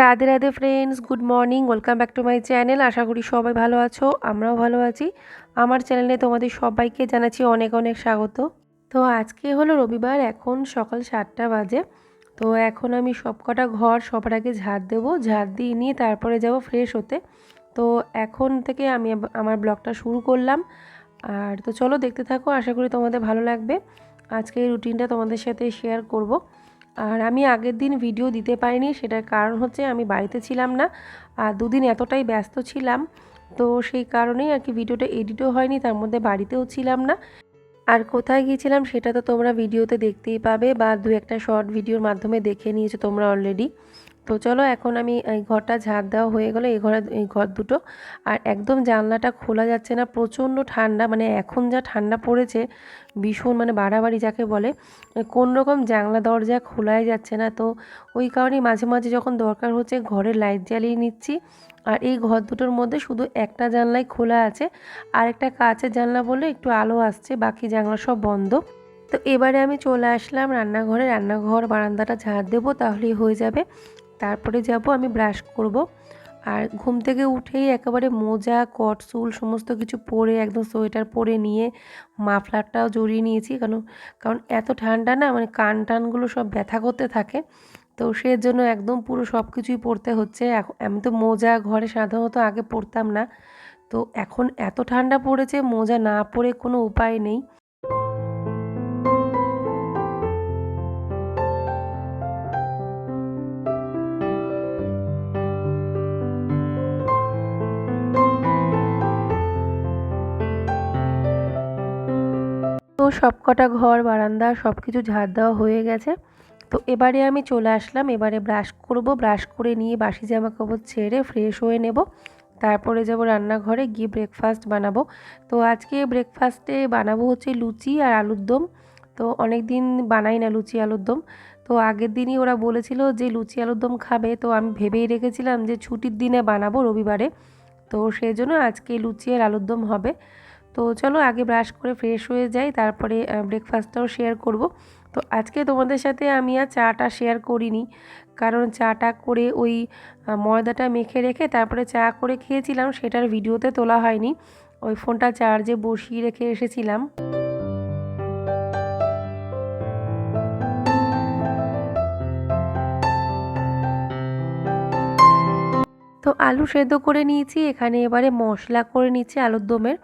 Radhe Radhe friends good morning welcome back to my channel আশা করি সবাই ভালো আছো, আমরাও ভালো আছি। আমার চ্যানেলে তোমাদের সবাইকে জানাচ্ছি অনেক অনেক স্বাগত। তো আজকে হলো রবিবার, এখন সকাল সাতটা বাজে। তো এখন আমি সব কটা ঘর সবার আগে ঝাড় দেবো, ঝাড় দিয়ে নিয়ে তারপরে যাব ফ্রেশ হতে। তো এখন থেকে আমি আমার ব্লগটা শুরু করলাম। আর তো চলো দেখতে থাকো, আশা করি তোমাদের ভালো লাগবে। আজকে এই রুটিনটা তোমাদের সাথে শেয়ার করব। আর আমি আগের দিন ভিডিও দিতে পারিনি, সেটার কারণ হচ্ছে আমি বাড়িতে ছিলাম না, আর দুদিন এতটাই ব্যস্ত ছিলাম, তো সেই কারণেই আর কি ভিডিওটা এডিটও হয়নি, তার মধ্যে বাড়িতেও ছিলাম না। আর কোথায় গিয়েছিলাম সেটা তো তোমরা ভিডিওতে দেখতেই পাবে, বা দু একটা শর্ট ভিডিওর মাধ্যমে দেখে নিয়েছো তোমরা অলরেডি তো চলো এখন আমি এই ঘরটা ঝাড় দেওয়া হয়ে গেলো, এই ঘরে, এই ঘর দুটো। আর একদম জানলাটা খোলা যাচ্ছে না, প্রচণ্ড ঠান্ডা মানে এখন যা ঠান্ডা পড়েছে, ভীষণ মানে বাড়াবাড়ি যাকে বলে, কোন রকম জানলা দরজা খোলাই যাচ্ছে না। তো ওই কারণেই মাঝে মাঝে যখন দরকার হচ্ছে ঘরে লাইট জ্বালিয়ে নিচ্ছি। আর এই ঘর দুটোর মধ্যে শুধু একটা জানলাই খোলা আছে, আর একটা কাঁচের জানলা বলে একটু আলো আসছে, বাকি জানলা সব বন্ধ। তো এবারে আমি চলে আসলাম রান্নাঘরে, রান্নাঘর বারান্দাটা ঝাড় দেবো, তাহলেই হয়ে যাবে। তারপরে যাব, আমি ব্রাশ করব। আর ঘুম থেকে উঠেই একেবারে মোজা কটসুল সমস্ত কিছু পরে, একদম সোয়েটার পরে নিয়ে মাফলারটাও জড়িয়ে নিয়েছি। কারণ কারণ এত ঠান্ডা না মানে কান টানগুলো সব ব্যথা করতে থাকে। তো সের জন্য একদম পুরো সব কিছুই পরতে হচ্ছে। আমি তো মোজা ঘরে সাধারণত আগে পরতাম না। তো এখন এত ঠান্ডা পড়েছে, মোজা না পরে কোনো উপায় নেই। তো সব কটা ঘর, বারান্দা সব কিছু ঝাড় দেওয়া হয়ে গেছে। তো এবারে আমি চলে আসলাম, এবারে ব্রাশ করব। ব্রাশ করে নিয়ে বাসি জামা কাপড় ছেড়ে ফ্রেশ হয়ে নেব। তারপরে যাব রান্নাঘরে, গিয়ে ব্রেকফাস্ট বানাবো। তো আজকে ব্রেকফাস্টে বানাবো হচ্ছে লুচি আর আলুর দম। তো অনেক দিন বানাই না লুচি আলুর দম। তো আগের দিনই ওরা বলেছিল যে লুচি আলুর দম খাবে। তো আমি ভেবেই রেখেছিলাম যে ছুটির দিনে বানাবো রবিবারে। তো সেই জন্য আজকে লুচি আর আলুর দম হবে। তো চলো আগে ব্রাশ করে ফ্রেশ হয়ে যাই, তারপরে ব্রেকফাস্টটাও শেয়ার করব। তো আজকে তোমাদের সাথে আমি আর চাটা শেয়ার করিনি, কারণ চাটা করে ওই ময়দাটা মেখে রেখে তারপরে চা করে খেয়েছিলাম, সেটার ভিডিওতে তোলা হয়নি। ওই ফোনটা চার্জে বসিয়ে রেখে এসেছিলাম। তো আলু সেদ্ধ করে নিয়েছি, এখানে এবারে মশলা করে নিচ্ছি আলুর দমের।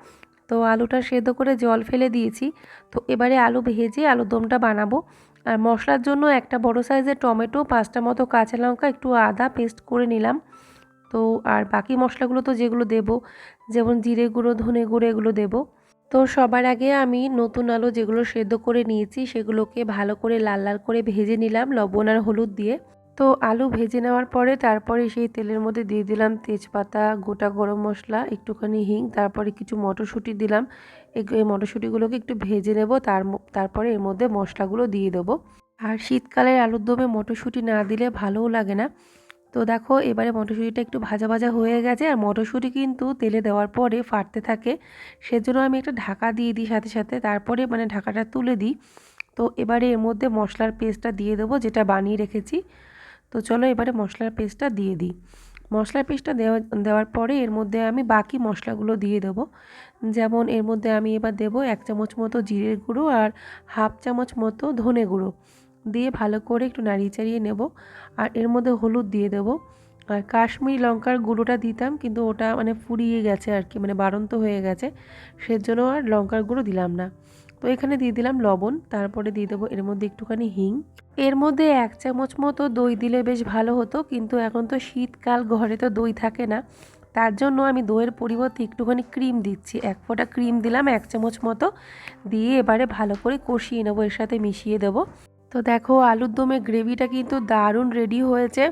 তো আলুটা সেদ্ধ করে জল ফেলে দিয়েছি। তো এবারে আলু ভেজে আলুর দমটা বানাবো। আর মশলার জন্য একটা বড় সাইজের টমেটো, পাঁচটা মতো কাঁচা লঙ্কা, একটু আদা পেস্ট করে নিলাম। তো আর বাকি মশলাগুলো তো যেগুলো দেব, যেমন জিরে গুঁড়ো, ধনে গুঁড়ো এগুলো দেবো। তো সবার আগে আমি নতুন আলু যেগুলো সেদ্ধ করে নিয়েছি, সেগুলোকে ভালো করে লাল লাল করে ভেজে নিলাম, লবণ আর হলুদ দিয়ে। তো আলু ভেজে নেওয়ার পরে তারপরে সেই তেলের মধ্যে দিয়ে দিলাম তেজপাতা, গোটা গরম মশলা, একটুখানি হিং, তারপরে কিছু মটরশুঁটি দিলাম। এই মটরশুঁটিগুলোকে একটু ভেজে নেব, তার তারপরে এর মধ্যে মশলাগুলো দিয়ে দেবো। আর শীতকালের আলুর দমে মটরশুঁটি না দিলে ভালোও লাগে না। তো দেখো, এবারে মটরশুঁটিটা একটু ভাজা ভাজা হয়ে গেছে, আর মটরশুঁটি কিন্তু তেলে দেওয়ার পরে ফাটতে থাকে। সেজন্য আমি একটা ঢাকা দিয়ে দিই সাথে সাথে, তারপরে মানে ঢাকাটা তুলে দিই। তো এবারে এর মধ্যে মশলার পেস্টটা দিয়ে দেবো, যেটা বানিয়ে রেখেছি। তো চলো এবারে মশলার পেস্টটা দিয়ে দিই। মশলার পেস্টটা দেওয়া, দেওয়ার পরে এর মধ্যে আমি বাকি মশলাগুলো দিয়ে দেবো। যেমন এর মধ্যে আমি এবার দেব এক চামচ মতো জিরের গুঁড়ো আর হাফ চামচ মতো ধনে গুঁড়ো। দিয়ে ভালো করে একটু নাড়িয়ে চাড়িয়ে নেব। আর এর মধ্যে হলুদ দিয়ে দেবো। আর কাশ্মীরি লঙ্কার গুঁড়োটা দিতাম কিন্তু ওটা মানে ফুরিয়ে গেছে আর কি মানে বাড়ন্ত হয়ে গেছে। সেজন্য আর লঙ্কার গুঁড়ো দিলাম না। তো এখানে দিয়ে দিলাম লবণ, তারপরে দিয়ে দেবো এর মধ্যে একটুখানি হিং। এর মধ্যে এক চামচ মতো দই দিলে বেশ ভালো হতো, কিন্তু এখন তো শীতকাল, ঘরে তো দই থাকে না। তার জন্য আমি দইয়ের পরিবর্তে একটুখানি ক্রিম দিচ্ছি। এক ফোঁটা ক্রিম দিলাম, এক চামচ মতো। দিয়ে এবারে ভালো করে কষিয়ে নেব, এর সাথে মিশিয়ে দেবো। তো দেখো, আলুর দমে গ্রেভিটা কিন্তু দারুণ রেডি হয়েছে।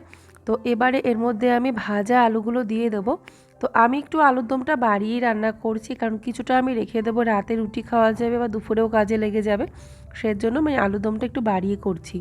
তো এবারে এর মধ্যে আমি ভাজা আলুগুলো দিয়ে দেবো। তো আমি একটু আলুর দমটা বাড়িয়েই রান্না করছি, কারণ কিছুটা আমি রেখে দেবো। রাতে রুটি খাওয়া যাবে বা দুপুরেও কাজে লেগে যাবে, সেজন্য আমি আলুর দমটা একটু বাড়িয়ে করছি।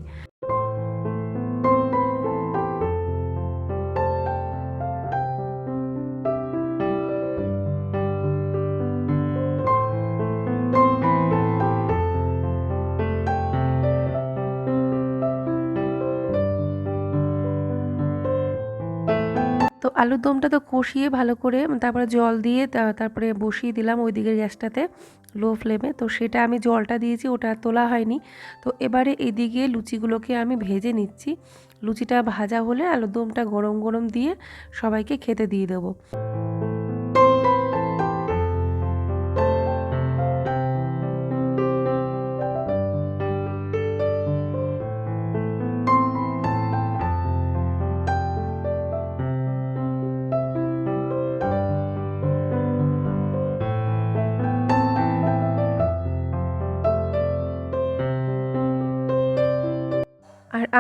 আলুর দমটা তো কষিয়ে ভালো করে তারপরে জল দিয়ে তারপরে বসিয়ে দিলাম ওই দিকের গ্যাসটাতে লো ফ্লেমে তো সেটা আমি জলটা দিয়েছি, ওটা তোলা হয়নি। তো এবারে এদিকে লুচিগুলোকে আমি ভেজে নিচ্ছি। লুচিটা ভাজা হলে আলুর দমটা গরম গরম দিয়ে সবাইকে খেতে দিয়ে দেবো।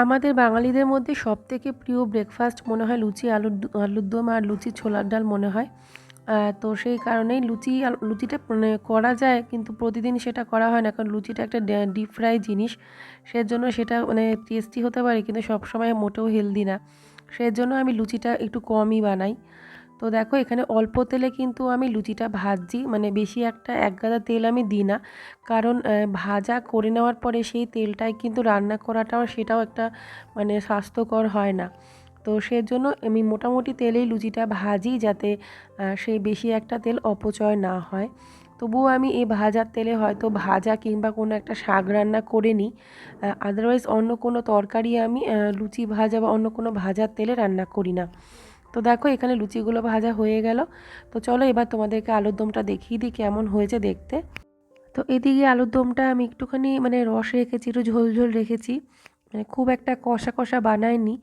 আমাদের বাঙালিদের মধ্যে সব থেকে প্রিয় ব্রেকফাস্ট মনে হয় লুচি আলুর আলুর দম আর লুচি ছোলার ডাল মনে হয়। তো সেই কারণেই লুচি লুচিটা মানে করা যায় কিন্তু প্রতিদিন সেটা করা হয় না কারণ লুচিটা একটা ডিপ ফ্রাই জিনিস। সেজন্য সেটা মানে টেস্টি হতে পারে কিন্তু সবসময় মোটেও হেলদি না। সেজন্য আমি লুচিটা একটু কমই বানাই। তো দেখো, এখানে অল্প তেলে কিন্তু আমি লুচিটা ভাজছি। মানে বেশি একটা এক গাদা তেল আমি দিই না। কারণ ভাজা করে নেওয়ার পরে সেই তেলটাই কিন্তু রান্না করাটাও সেটাও একটা মানে স্বাস্থ্যকর হয় না। তো সেজন্য আমি মোটামুটি তেলেই লুচিটা ভাজি যাতে সেই বেশি একটা তেল অপচয় না হয়। তবুও আমি এই ভাজার তেলে হয়তো ভাজা কিংবা কোনো একটা শাক রান্না করে নিই। আদারওয়াইজ অন্য কোনো তরকারি আমি লুচি ভাজা বা অন্য কোনো ভাজার তেলে রান্না করি না। তো দেখো এখানে লুচিগুলো ভাজা হয়ে গেল। তো চলো এবার তোমাদেরকে আলুর দমটা দেখিয়ে দিই কেমন হয়েছে দেখতে। তো এদিকে আলুর দমটা আমি একটুখানি মানে রস রেখেছি, একটু ঝোল ঝোল রেখেছি। মানে খুব একটা কষা কষা বানায়নি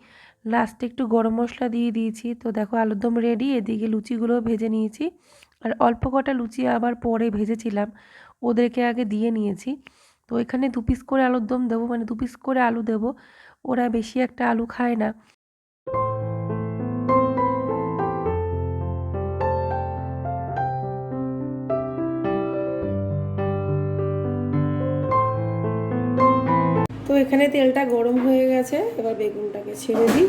লাস্টে একটু গরম মশলা দিয়ে দিয়েছি। তো দেখো আলুর দম রেডি এদিকে লুচিগুলোও ভেজে নিয়েছি। আর অল্প কটা লুচি আবার পরে ভেজেছিলাম। ওদেরকে আগে দিয়ে নিয়েছি। তো এখানে দু পিস করে আলুর দম দেবো মানে দু পিস করে আলু দেবো। ওরা বেশি একটা আলু খায় না। এখানে তেলটা গরম হয়ে গেছে, এবার বেগুনটাকে ছেড়ে দিই।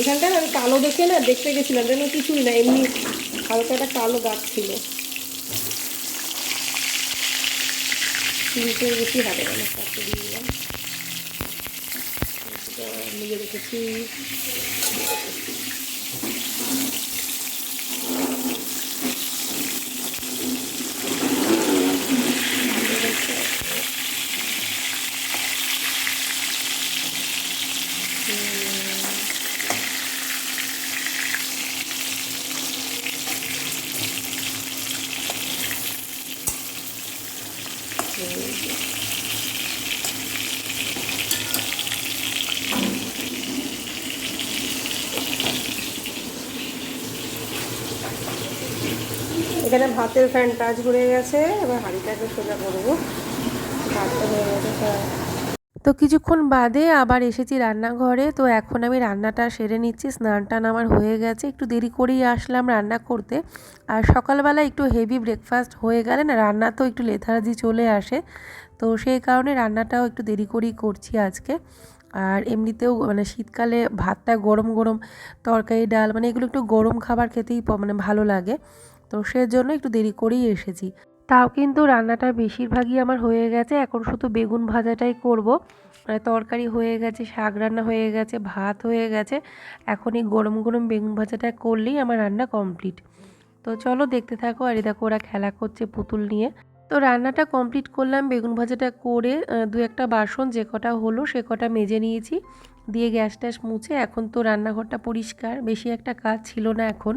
এখানটা আমি কালো দেখে না দেখতে গেছিলাম, যেন কিছুই না, এমনি হালকা একটা কালো দাগ ছিল। বেশি চারটে দিয়ে দিলাম। রেখেছি। এখানে ভাতের ফ্যান টাচ ঘুরে গেছে এবার হাঁড়িটাকে সোজা করব ভাতটা হয়ে গেছে। তো কিছুক্ষণ বাদে আবার এসেছি রান্নাঘরে। তো এখন আমি রান্নাটা সেরে নিচ্ছি। স্নান টান আমার হয়ে গেছে। একটু দেরি করেই আসলাম রান্না করতে। আর সকালবেলা একটু হেভি ব্রেকফাস্ট হয়ে গেলে না, রান্না তো একটু লেথারাজি চলে আসে। তো সেই কারণে রান্নাটাও একটু দেরি করেই করছি আজকে। আর এমনিতেও মানে শীতকালে ভাতটা গরম গরম তরকারি, ডাল মানে এগুলো একটু গরম খাবার খেতেই মানে ভালো লাগে। তো সেজন্য একটু দেরি করেই এসেছি। তাও কিন্তু রান্নাটা বেশিরভাগই আমার হয়ে গেছে। এখন শুধু বেগুন ভাজাটাই করব। আর তরকারি হয়ে গেছে, শাক রান্না হয়ে গেছে, ভাত হয়ে গেছে। এখন এই গরম গরম বেগুন ভাজাটা করলেই আমার রান্না কমপ্লিট। তো চলো দেখতে থাকো আর দেখো ওরা খেলা করছে পুতুল নিয়ে। তো রান্নাটা কমপ্লিট করলাম, বেগুন ভাজাটা করে দু একটা বাসন যে কটা হলো সে কটা মেজে নিয়েছি। দিয়ে গ্যাস ট্যাস মুছে এখন তো রান্নাঘরটা পরিষ্কার, বেশি একটা কাজ ছিল না এখন।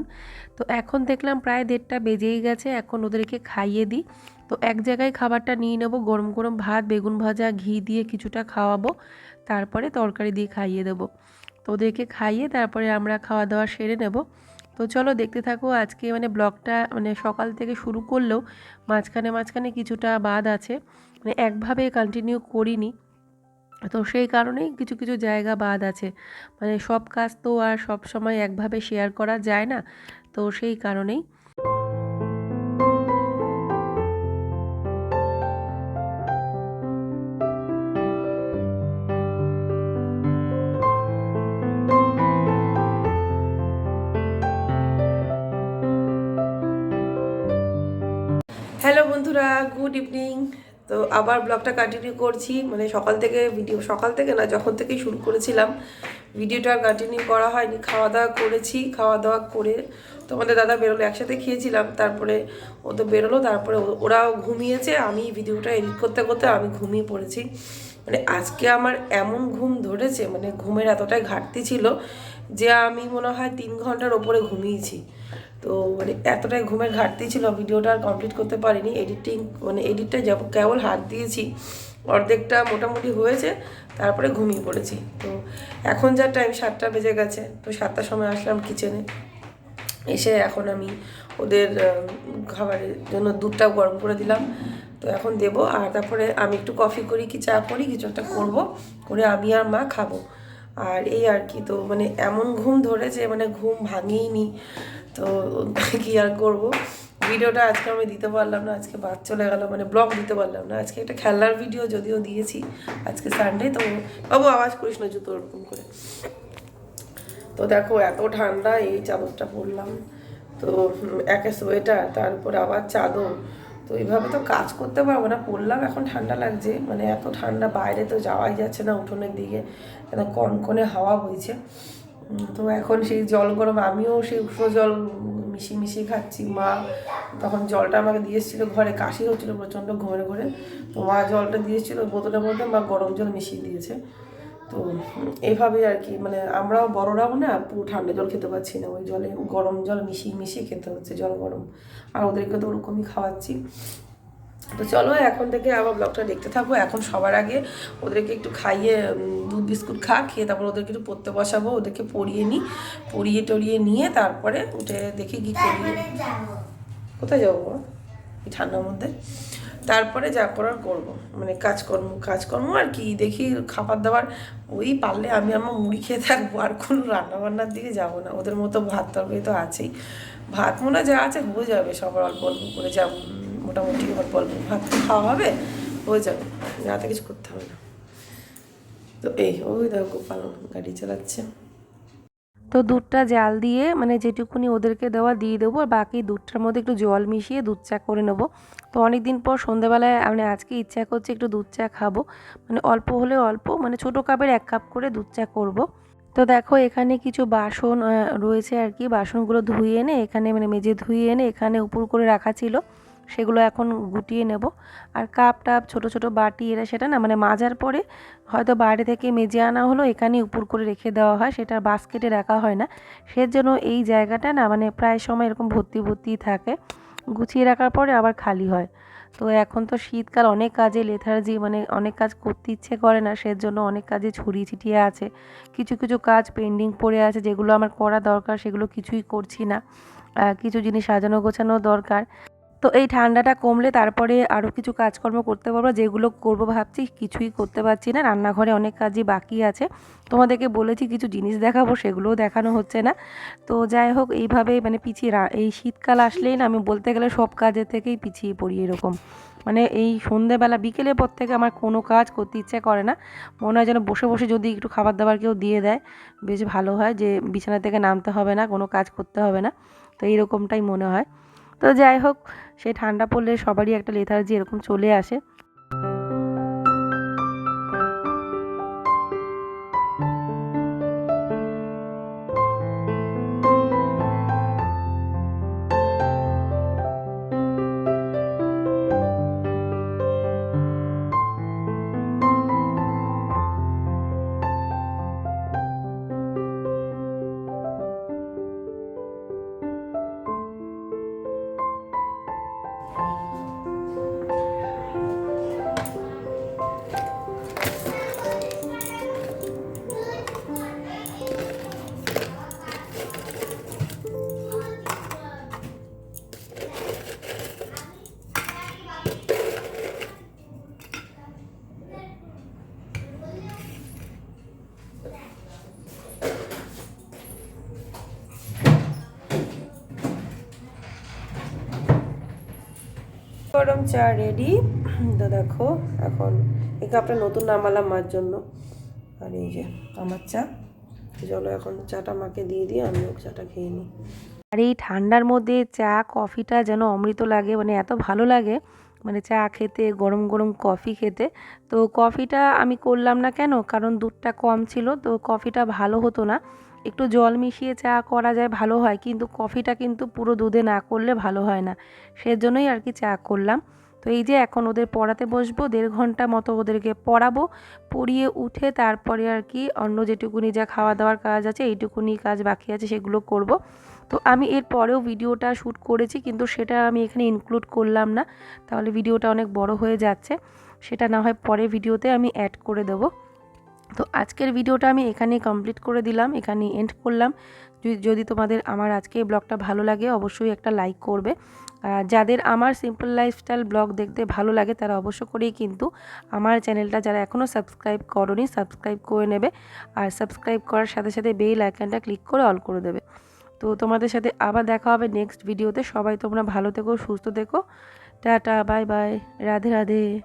তো এখন দেখলাম প্রায় দেড়টা বেজেই গেছে, এখন ওদেরকে খাইয়ে দিই। তো এক জায়গায় খাবারটা নিয়ে নেব, গরম গরম ভাত, বেগুন ভাজা, ঘি দিয়ে কিছুটা খাওয়াবো। তারপরে তরকারি দিয়ে খাইয়ে দেবো। তো ওদেরকে খাইয়ে তারপরে আমরা খাওয়া দাওয়া সেরে নেব। তো চলো দেখতে থাকো, আজকে মানে ব্লগটা মানে সকাল থেকে শুরু করলেও মাঝখানে মাঝখানে কিছুটা বাদ আছে। মানে একভাবে কন্টিনিউ করিনি। তো সেই কারণেই কিছু কিছু জায়গা বাদ আছে। মানে সব কাজ তো আর সব সময় একভাবে শেয়ার করা যায় না, তো সেই কারণেই। হ্যালো বন্ধুরা গুড ইভিনিং তো আবার ব্লগটা কন্টিনিউ করছি মানে সকাল থেকে ভিডিও সকাল থেকে না, যখন থেকেই শুরু করেছিলাম ভিডিওটা কন্টিনিউ করা হয়নি খাওয়া দাওয়া করেছি খাওয়া দাওয়া করে তোমাদের দাদা বেরোলো একসাথে খেয়েছিলাম, তারপরে ও তো বেরোলো, তারপরে ও- ওরাও ঘুমিয়েছে, আমি ভিডিওটা এডিট করতে করতে আমি ঘুমিয়ে পড়েছি। মানে আজকে আমার এমন ঘুম ধরেছে মানে ঘুমের এতটাই ঘাটতি ছিল যে আমি মনে হয় তিন ঘণ্টার ওপরে ঘুমিয়েছি। তো মানে এতটাই ঘুমের ঘাটতি ছিল, ভিডিওটা আর কমপ্লিট করতে পারিনি এডিটিং মানে এডিটটা যাব কেবল হাত দিয়েছি, অর্ধেকটা মোটামুটি হয়েছে, তারপরে ঘুমিয়ে পড়েছি। তো এখন যা টাইম সাতটা বেজে গেছে, তো সাতটার সময় আসলাম কিচেনে এসে এখন আমি ওদের খাবারের জন্য দুধটা গরম করে দিলাম। তো এখন দেবো, আর তারপরে আমি একটু কফি করি কি চা করি, কিছু একটা করব, করে আমি আর মা খাব। আর এই আর কি, তো মানে এমন ঘুম ধরেছে মানে ঘুম ভাঙেইনি। তো কি আর করব? ভিডিওটা আজকে আমি দিতে পারলাম না, আজকে বাদ চলে গেল মানে ব্লগ দিতে পারলাম না। আজকে একটা খেলার ভিডিও যদিও দিয়েছি, আজকে সানডে তো বাবু আওয়াজ করিস না জুতো ওরকম করে। তো দেখো, এত ঠান্ডা, এই চাদরটা পরলাম। তো একে সোয়েটার, তারপর আবার চাদর। তো এইভাবে তো কাজ করতে পারব না, পরলাম, এখন ঠান্ডা লাগছে। মানে এত ঠান্ডা, বাইরে তো যাওয়াই যাচ্ছে না উঠোনের দিকে। এত কনকনে হাওয়া বইছে। তো এখন সেই জল গরম, আমিও সেই উষ্ণ জল মিশিয়ে মিশিয়ে খাচ্ছি, মা তখন জলটা আমাকে দিয়ে এসেছিল ঘরে, কাশি হচ্ছিল প্রচণ্ড ঘুমের ঘরে তো মা জলটা দিয়ে এসেছিল বোতলের মধ্যে, মা গরম জল মিশিয়ে দিয়েছে। তো এইভাবেই আর কি মানে আমরাও বড়রাও না, পুরো ঠান্ডা জল খেতে পারছি না, ওই জলে গরম জল মিশিয়ে মিশিয়ে খেতে হচ্ছে জল গরম। আর ওদেরকে তো ওরকমই খাওয়াচ্ছি। তো চলো এখন থেকে আবার ব্লগটা দেখতে থাকব। এখন সবার আগে ওদেরকে একটু খাইয়ে দুধ বিস্কুট খা খেয়ে তারপর ওদেরকে একটু পড়তে বসাবো। ওদেরকে পড়িয়ে নিই পড়িয়ে টরিয়ে নিয়ে তারপরে উঠে দেখি কি করি। কোথায় যাব? এই ঠান্ডার মধ্যে। তারপরে যা করার করব। মানে কাজকর্ম কাজকর্ম আর কি দেখি খাবার দাবার। ওই পারলে আমি আমার মুড়ি খেয়ে থাকব। আর কোনো রান্নাবান্নার দিকে যাব না। ওদের মতো ভাত তরকারি তো আছেই। ভাত মনে যা আছে হয়ে যাবে। সবার অল্প অল্প করে যা উম, মোটামুটি অল্প অল্প ভাত খাওয়া হবে, হয়ে যাবে, রাতে কিছু করতে হবে না। তো এই, ওই দেখো গোপাল গাড়ি চালাচ্ছে। তো দুধটা জাল দিয়ে মানে যেটুকুনি ওদেরকে দেওয়া দিয়ে দেবো, আর বাকি দুধটার মধ্যে একটু জল মিশিয়ে দুধ চা করে নেব। তো অনেক দিন পর সন্ধেবেলায় মানে আজকে ইচ্ছা করছে একটু দুধ চা খাব। মানে অল্প হলে অল্প মানে ছোটো কাপের এক কাপ করে দুধ চা করব। তো দেখো এখানে কিছু বাসন রয়েছে আর কি। বাসনগুলো ধুয়ে এনে, এখানে মানে মেজে ধুয়ে এনে, এখানে উপর করে রাখা ছিল। সেগুলো এখন গুটিয়ে নেব। আর কাপ টাপ, ছোটো ছোটো বাটি, এরা সেটা না মানে মাজার পরে হয়তো বাইরে থেকে মেজে আনা হলো এখানে উপর করে রেখে দেওয়া হয়, সেটা বাস্কেটে রাখা হয় না। সেজন্য এই জায়গাটা না মানে প্রায় সময় এরকম ভর্তি ভর্তি থাকে। গুছিয়ে রাখার পরে আবার খালি হয়। তো এখন তো শীতকাল, অনেক কাজে লেথার্জি মানে অনেক কাজ করতে ইচ্ছে করে না সের জন্য অনেক কাজে ছড়িয়ে ছিটিয়ে আছে। কিছু কিছু কাজ পেন্ডিং পড়ে আছে, যেগুলো আমার করা দরকার, সেগুলো কিছুই করছি না। কিছু জিনিস সাজানো, গোছানো দরকার। তো এই ঠান্ডাটা কমলে তারপরে আরও কিছু কাজকর্ম করতে পারব, যেগুলো করব ভাবছি, কিছুই করতে পারছি না, রান্নাঘরে অনেক কাজই বাকি আছে। তোমাদেরকে বলেছি কিছু জিনিস দেখাবো, সেগুলোও দেখানো হচ্ছে না। তো যাই হোক এইভাবে মানে পিছিয়ে এই শীতকাল আসলেই না, আমি বলতে গেলে সব কাজের থেকেই পিছিয়ে পড়ি এরকম। মানে এই সন্ধেবেলা, বিকেলের পর থেকে আমার কোনো কাজ করতে ইচ্ছে করে না। মনে হয় যেন বসে বসে যদি একটু খাবার দাবার কেউ দিয়ে দেয়, বেশ ভালো হয় যে বিছানা থেকে নামতে হবে না, কোনো কাজ করতে হবে না। তো এইরকমটাই মনে হয়। তো যাই হোক সে ঠান্ডা পড়লে সবারই একটা লেথার্জি এরকম চলে আসে। গরম চা রেডি তো দেখো, এখন এই কাপটা নতুন নামালাম মার জন্য। আর এই যে, আমার চা। চলো এখন চাটা মাকে দিয়ে দিই, আমিও চাটা খেয়ে নিই। আর এই ঠান্ডার মধ্যে চা, কফিটা যেন অমৃত লাগে মানে এত ভালো লাগে। মানে চা খেতে, গরম গরম কফি খেতে। তো কফিটা আমি করলাম না কেন? কারণ দুধটা কম ছিল, তো কফিটা ভালো হতো না। একটু জল মিশিয়ে চা করা যায়, ভালো হয়। কিন্তু কফিটা কিন্তু পুরো দুধে না করলে ভালো হয় না। সেজন্যই আর কি চা করলাম। তো এই যে এখন ওদের পড়াতে বসবো, দেড় ঘণ্টা মতো ওদেরকে পড়াবো, পড়িয়ে উঠে তারপরে আর কি অন্য যেটুকুনি যা খাওয়া দাওয়ার কাজ আছে, এইটুকুনি কাজ বাকি আছে সেগুলো করব। তো আমি এর পরেও ভিডিওটা শ্যুট করেছি, কিন্তু সেটা আমি এখানে ইনক্লুড করলাম না। তাহলে ভিডিওটা অনেক বড় হয়ে যাচ্ছে। সেটা না হয় পরে ভিডিওতে আমি অ্যাড করে দেবো। তো আজকের ভিডিওটা আমি এখানেই কমপ্লিট করে দিলাম, এখানেই এন্ড করলাম। যদি- তোমাদের আমার আজকে এই ব্লগটা ভালো লাগে, অবশ্যই একটা লাইক করবে। যাদের আমার সিম্পল লাইফস্টাইল ব্লগ দেখতে ভালো লাগে, তারা অবশ্য করেই কিন্তু আমার চ্যানেলটা যারা এখনও সাবস্ক্রাইব করনি সাবস্ক্রাইব করে নেবে। আর সাবস্ক্রাইব করার সাথে সাথে বেল আইকনটা ক্লিক করে অল করে দেবে। তো তোমাদের সাথে আবার দেখা হবে নেক্সট ভিডিওতে সবাই তোমরা ভালো থেকো, সুস্থ থেকো। Tata bye bye Radhe Radhe.